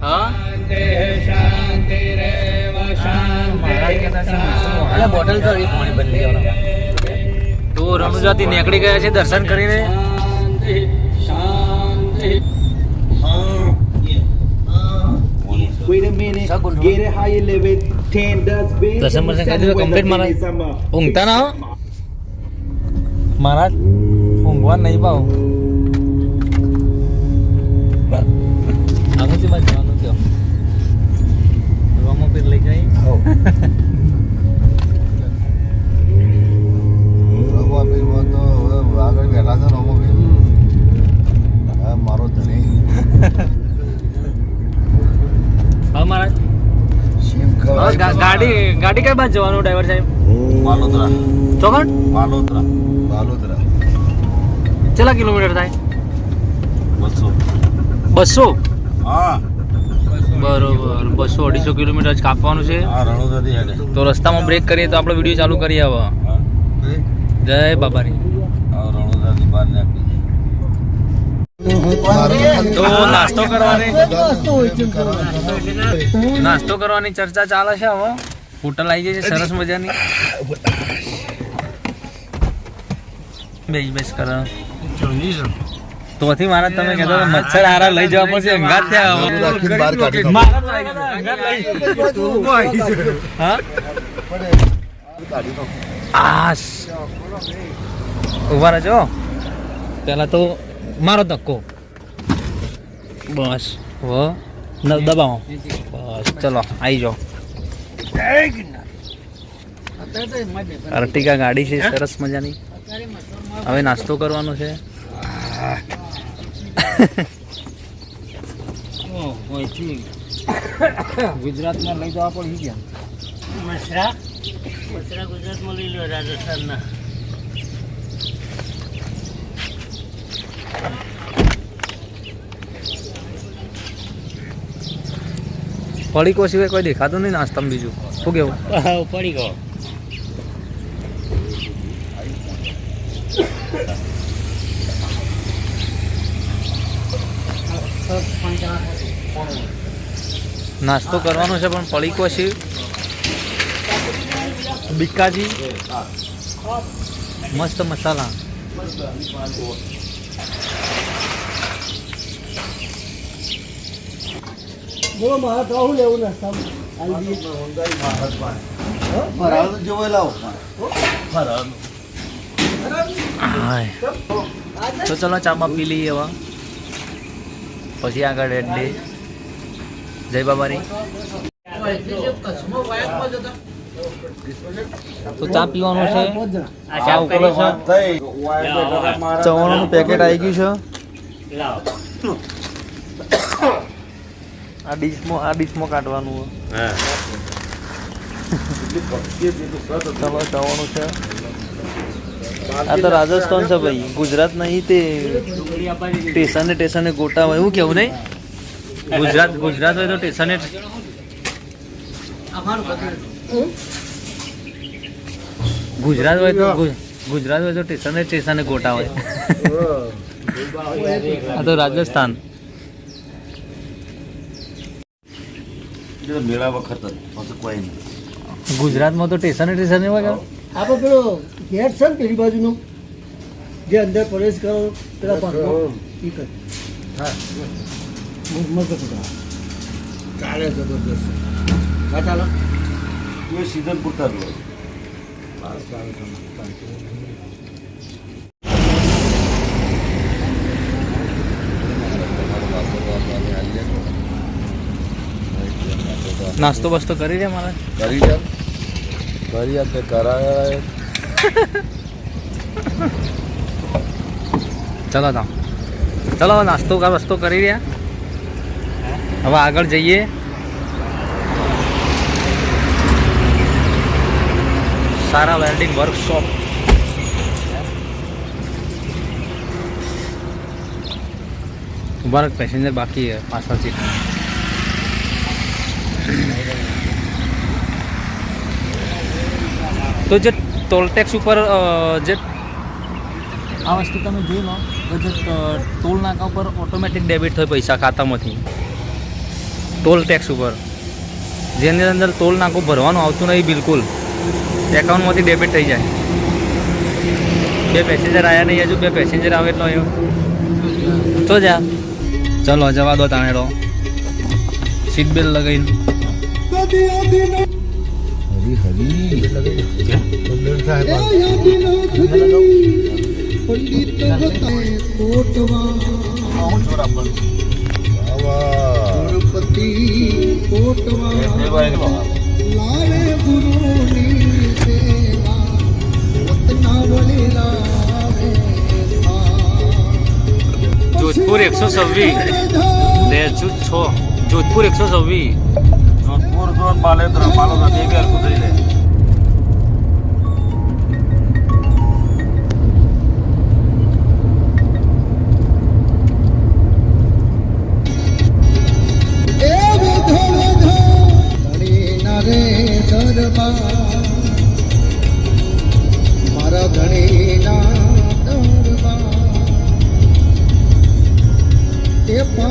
હા અલા બોટલ તો એ પાણી બંધ તો રણુજાથી નીકળી ગયા છે દર્શન કરીને does big. દર્શન કરી મારા? ઊંઘતા ના મહારાજ ઊંઘવા નહીં પાવ બાજુ જવાનું કયો રોમો પીર લઈ જાય. તો હવે આગળ બેઠા છે ને રઘુઆબીર. હા મારો ધણી. હા મહારાજ. ગાડી ગાડી કઈ બાજુ જવાનું ડ્રાઈવર સાહેબ? માલોદરા ચોકડ? માલોદરા માલોદરા કેટલા કિલોમીટર થાય? બસો. બસો? હા. બરોબર બસો અઢીસો કિલોમીટર જ કાપવાનું છે. તો રસ્તામાં બ્રેક કરીએ તો આપણે વીડિયો ચાલુ કરીએ હવે જય બાબારી. નીકળી તો નાસ્તો કરવાની. નાસ્તો કરવાની ચર્ચા ચાલે છે હવે. હોટલ આવી ગઈ છે સરસ મજાની. બેસ બેસ કર તોથી મારા તમે કહેતો મચ્છર હારા લઈ જવા પડશે અંગાત થયા હવે. બહાર કાઢી નાખો. મારા તો આવી ગયા, અંગાત લઈ જજો. હા? આશ. ઊભા રહેજો. પેલા તો મારો ધક્કો. બસ. વ દબાવો. બસ ચલો આવી જાઓ. અર્ટિકા ગાડી છે સરસ મજાની. હવે નાસ્તો કરવાનો છે. ગુજરાતમાં લઈ જવા પડી ગયા. મસરા? મસરા ગુજરાતમાં લઈ લો રાજસ્થાનના. પડીકો સિવાય કોઈ દેખાતું નહીં નાસ્તામાં બીજું. શું કેવું પડી ગયો નાસ્તો કરવાનો છે પણ પડીકો છે. બિકાજી મસ્ત મસાલા. બોલો મારે તો લેવું નાસ્તા ફરાળ જેવો લાવો. ફરાળ હાય. તો ચલો ચામાં પી લઈએ હવે પછી આગળ એડે જય બાબાની. તો ચા પીવાનું છે? ચા ઉકળે છે. ચવાણાનું પેકેટ આવી ગયું છે. આ ડીશમાં આ ડીશમાં કાઢવાનું ચલો ચવાણું છે. આ તો રાજસ્થાન છે ભાઈ. ગુજરાત નહીં તે સ્ટેશને સ્ટેશને ગોટા હોય એવું કેવું નહીં? ગુજરાત ગુજરાત હોય તો સ્ટેશને ગુજરાત હોય તો ગુજરાત હોય તો સ્ટેશને સ્ટેશને ગોટા હોય. આ તો રાજસ્થાન. મેળા વખત કોઈ નહીં. ગુજરાતમાં તો ટેશને ટેશન હોય? આપણે પેલો ગેટ છે ને પેલી બાજુનો? જે અંદર પ્રવેશ કરો પેલા કર. મસ્ત. જબરદસ્ત એ સીઝન પૂરતા હોય નાસ્તો બસ્તો કરી દે મારે? કરી દે કરી આપે કરાય ચલો તો. ચલો નાસ્તો કા વસ્તો કરી રહ્યા. હવે આગળ જઈએ. સારા વેલ્ડિંગ વર્કશોપ ઊભા પેસેન્જર બાકી પાછળથી તો જે ટોલ ટેક્સ ઉપર જે આ વસ્તુ તમે જોઈ લો ટોલ નાકા ઉપર ઓટોમેટિક ડેબિટ થાય પૈસા ખાતામાંથી. ટોલ ટેક્સ ઉપર. જેની અંદર ટોલ નાખું ભરવાનું આવતું નહીં બિલકુલ. એકાઉન્ટમાંથી ડેબિટ થઈ જાય. બે પેસેન્જર આવ્યા નહીં હજુ બે પેસેન્જર આવે એટલો આવ્યો તો જા. ચલો જવા દો તાણેડો સીટ બેલ્ટ લગાવીને. હરી હરી બંદર સાહેબ આવું છોરા પણ જોધપુર એકસો છવ્વીસ રેચુ છ જોધપુર એકસો છવ્વીસ જોધપુર જો પાલેન્દ્ર પાલોદરા બે બે હરખું થઈ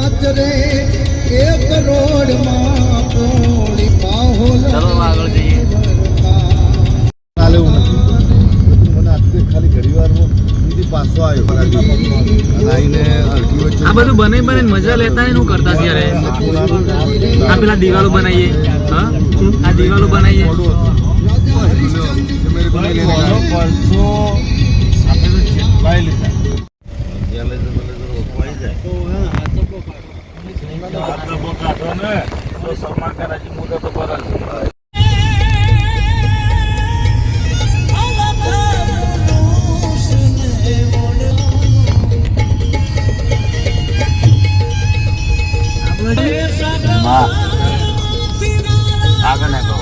એ એક કરોડમાં પોળી પાહોલ ચલો આગળ જઈએ. ચાલે એવું નથી. મને આટલી ખાલી ઘડી વારમાં બીજી પાછો આવ્યો. અને આવીને હલકી વચ્ચે આ બધું બને બને મજા લેતા એનું કરતા ત્યારે આ પેલા દિવાલો બનાવીએ. હા? આ દિવાલો બનાવીએ. મેરે કો લેને પરસો સાથે જેટલાય લીધા ત્યાં લઈ જતો લઈ જતો ઓપવાઈ જાય આ ડબ્બો કાઢો ને તો સલમાન ખાન હજી મુદત પર જ. માં આગળ ના કહો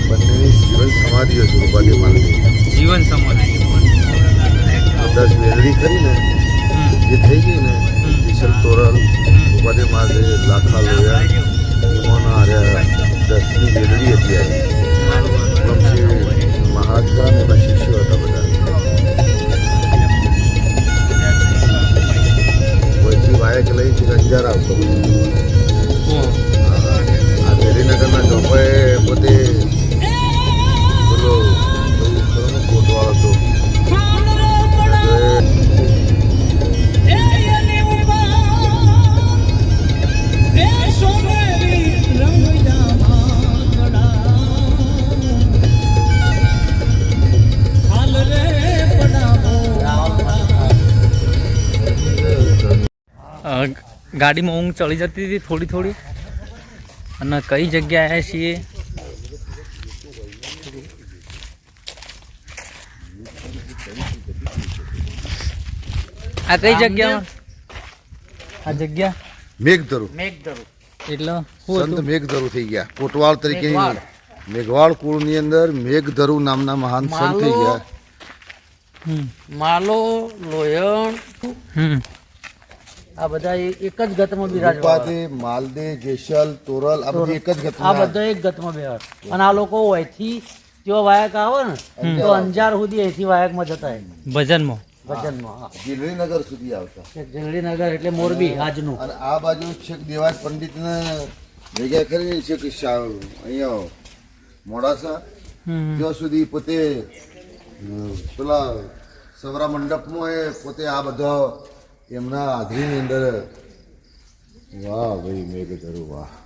બંનેની જીવન સમાધિઓ છે રૂપાલી માલની જીવન સમાધિ દસ વેલડી કરીને જે થઈ ગઈ ને વિશલ તોરલ રૂપાલી માલ લાખા લોયા એમાંના હાર્યા દસની વેલડી હતી આવી વંશી મહાત્મા અને એના શિષ્યો હતા બધા. પછી વાયક લઈ છે અંજાર આવતો? આ ગાંધીનગરના ચોપાએ પોતે ગાડીમાં ઊંઘ ચડી જતી હતી થોડી થોડી. અને કઈ જગ્યાએ આવ્યા છીએ? આ કઈ જગ્યા? આ જગ્યા? મેઘધરુ. એટલે સંત મેઘધરુ થઈ ગયા. કોટવાળ તરીકે મેઘવાળ. કુળની અંદર મેઘધરુ નામના મહાન સંત થઈ ગયા. હમ. માલો લોયણ આ બધા એક જ ગતમાં બિરાજવા રૂપાદે માલદે જેસલ તોરલ આ બધી એક જ આ બધા એક ગતમાં બિરાજ અને આ લોકો અહીંથી જો વાયક આવે ને તો અંજાર સુધી અહીંથી વાયકમાં જતા હોય. ભજનમાં. ભજનમાં હા. સુધી આવતા. જંગલીનગર એટલે મોરબી આજનું. અને આ બાજુ છેક દેવાજ પંડિતને ભેગા કરીને છેક શા- અહીંયા મોડાસા ત્યાં સુધી પોતે પેલા સવરા મંડપમાં એ પોતે આ બધા એમના હાજરીની અંદર વાહ ભાઈ ધરું વાહ.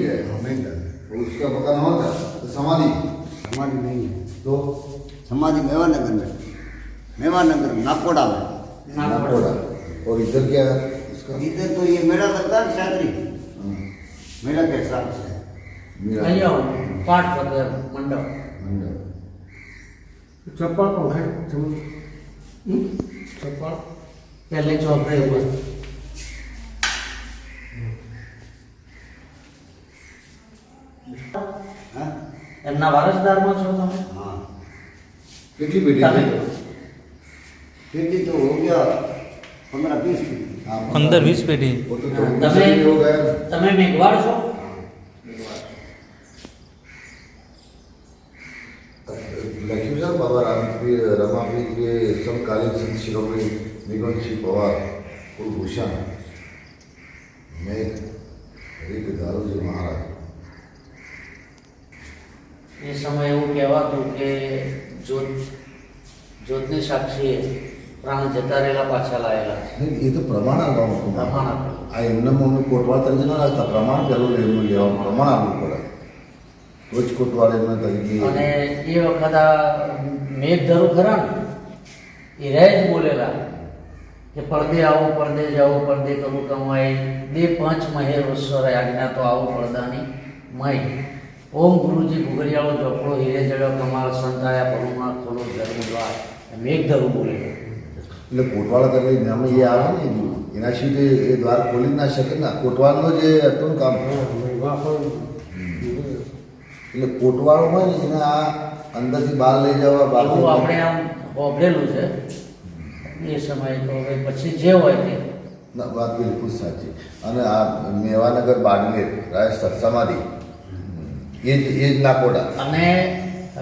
मेवानगर में नाकोड़ा में नाकोड़ा और इधर क्या है उसका इधर तो ये मेला लगता है शादी मेला के हिसाब से मीरा અહીંયા પાઠ પત્ર મંડપ मंडल ચપ્પલ પણ હે ચપ્પલ પહેલે ચોપડે ઉપર हाँ એમના વારસદારમાં છો તમે हाँ कितनी बेटी તમે है खेती तो हो गया पंद्रह बीस की हाँ, પંદર વીસ પેઢી वो तो हाँ, थोड़ी तभी- सी हो गया તમે મેઘવાડ છો लक्ष्मी साहब बाबा रामपीर रमापीर के समकालीन संत शिरोमणि निगम सिंह पवार कुलभूषण જતા રહેલા પાછા લાયેલા એ તો પ્રમાણ પ્રમાણ. આ એમને મમ્મી કોટવાળ તરીકે ન રાખતા પ્રમાણ પેલું એમને લેવા પ્રમાણ આપવું પડે. તો જ કોટવાળ એમને તરીકે અને એ વખત આ મેઘધરુ ખરા ને એ રહે જ બોલેલા કે પડદે આવો પડદે જાઓ પડદે કરું કમાય. બે પાંચ મહે વસ્વર આજ્ઞા તો આવો પડદાની મય. ઓમ ગુરુજી ભૂગરિયાળો ચોપડો હીરે જડ્યો કમાલ સંતાયા પરુણા ખોલો ધર્મ દ્વાર. મેઘધરુ બોલેલો એટલે કોટવાળા કરે નામ એ આવે ને એના. સિવાય એ દ્વાર ખોલી ના શકે ને. કોટવાળનું જે હતું કામ. એટલે કોટવાળો હોય ને એને આ અંદરથી બહાર લઈ જવા બહાર આપણે આમ વાપરેલું છે. એ સમય તો હવે પછી જે હોય તે. ના વાત બિલકુલ સાચી. અને આ મેવાનગર બાડમેર રાજસ્થાન સમાધિ એ જ એ જ નાકોડા. અને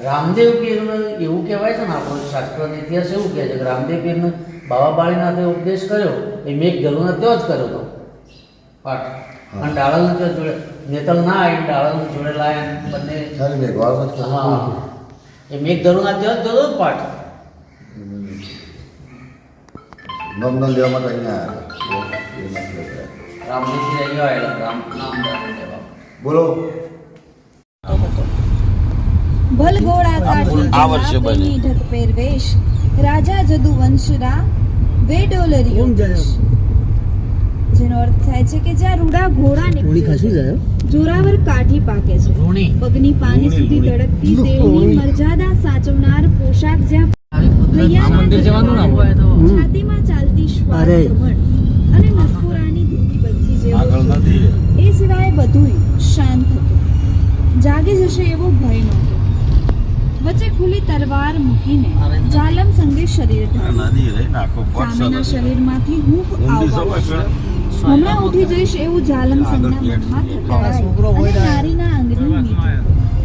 રામદેવ પીરનું એવું કહેવાય છે ને આપણું શાસ્ત્રનો ઇતિહાસ એવું કહે છે કે રામદેવ પીરને બાબા બાળીનાથે ઉપદેશ કર્યો એ મેઘ ધરુને ત્યાં જ કર્યો હતો. પાઠ. અને ડાળલને ત્યાં જોડે નેતલ ના આવી ડાળલને જોડે લાયા બંને. હા. એ મેઘ ધરુના ત્યાં જ જોયો જ પાઠ. નમન દેવા માટે અહીંયા આવેલા રામ નામ દાન લેવા બોલો. આ વર્ષે બની. ઢક પહેરવેશ રાજા જદુવંશના વેડોલરી. જેનો અર્થ થાય છે કે જ્યાં રૂડા ઘોડા નીકળે જોરાવર કાઠી પાકે છે. પગની પાની સુધી ધડકતી દેવની મર્યાદા સાચવનાર પોશાક જ્યાં મંદિર જવાનું ના હોય તો. છાતીમાં ચાલતી શ્વાસ અને મસ્કુરાની ધૂની બંસી આગળ એ સિવાય બધુંય શાંત હતું. જાગી જશે એવો ભય નહોતો. વચ્ચે ખુલ્લી તલવાર મૂકીને જાલમ સંગે શરીર સામેના શરીરમાંથી હૂંફ આવવા હમણાં ઉઠી જઈશ એવું જાલમ સંગના મનમાં અને નારીના અંગની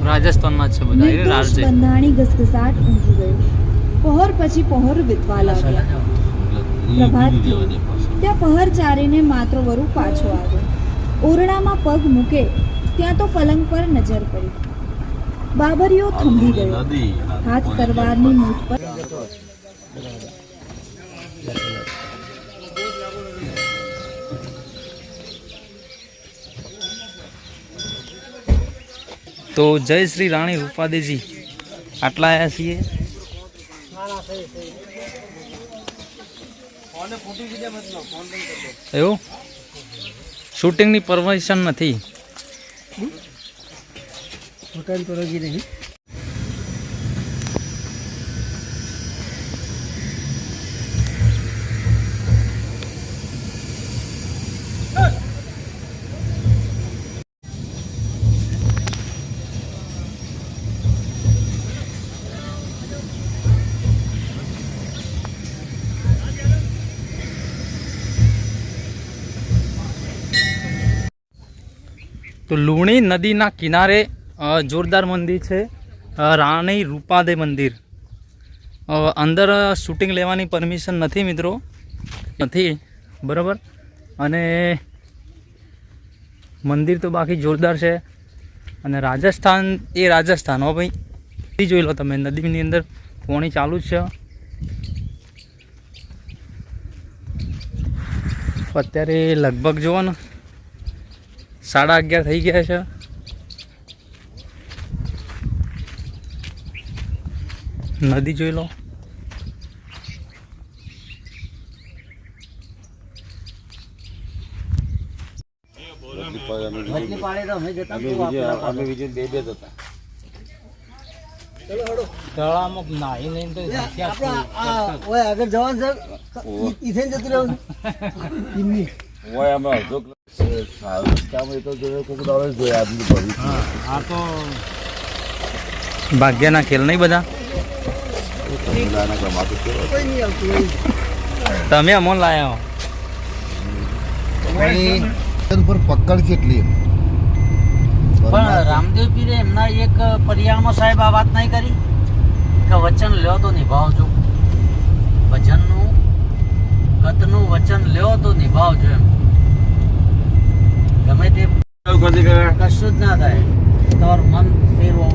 રાજસ્થાનમાં છે બધા બંધાણી ગસગસાટ ઊંઘી ગયું પહોર પછી પહોર વીતવા લાગ્યા. પ્રભાત ત્યાં પહર ચારીને માત્ર વરુ પાછો આવ્યો. ઓરડામાં પગ મૂકે ત્યાં તો પલંગ પર નજર પડી. બાબરીઓ થંભી ગયો હાથ તરવારની મૂઠ પર તો જય શ્રી રાણી રૂપાદેજી. આટલા આવ્યા છીએ. એવું? શૂટિંગની પરમિશન નથી. પોતાની પરવાનગી નહીં. તો લુણી નદીના કિનારે જોરદાર મંદિર છે. રાણી રૂપાદે મંદિર. અંદર શૂટિંગ લેવાની પરમિશન નથી મિત્રો. નથી. બરાબર? અને મંદિર તો બાકી જોરદાર છે. અને રાજસ્થાન, એ રાજસ્થાન હો ભાઈ. નદી જોઈ લો તમે, નદીની અંદર પોણી ચાલુ જ છે. અત્યારે લગભગ જુઓ ને, સાડા અગિયાર થઈ ગયા છે. નદી જોઈ લો. અમે તળામાં નાહી નહીં તો ઓય આગળ જવાનું છે. ઈ- ઈથેન જતું રહેવાનું ઈમની. કામ એ તો જોયો કોક દાડો જ જોયા આદમી ભરી. આ તો ભાગ્યના ખેલ નહીં બધા તમિલાના ગમાતું કેવો કોઈ નહીં આવતું હોય. તમે અમોન લાયા ઉપર પકડ કેટલી પણ રામદેવ પીરે એમના એક પર્યાયમાં સાહેબ આ વાત નહીં કરી? કે વચન લ્યો તો નિભાવજો. ભજનનું ગતનું વચન લ્યો તો નિભાવજો એમ. ગમે તે કશું જ ના થાય. તમારું મન ફેરવું.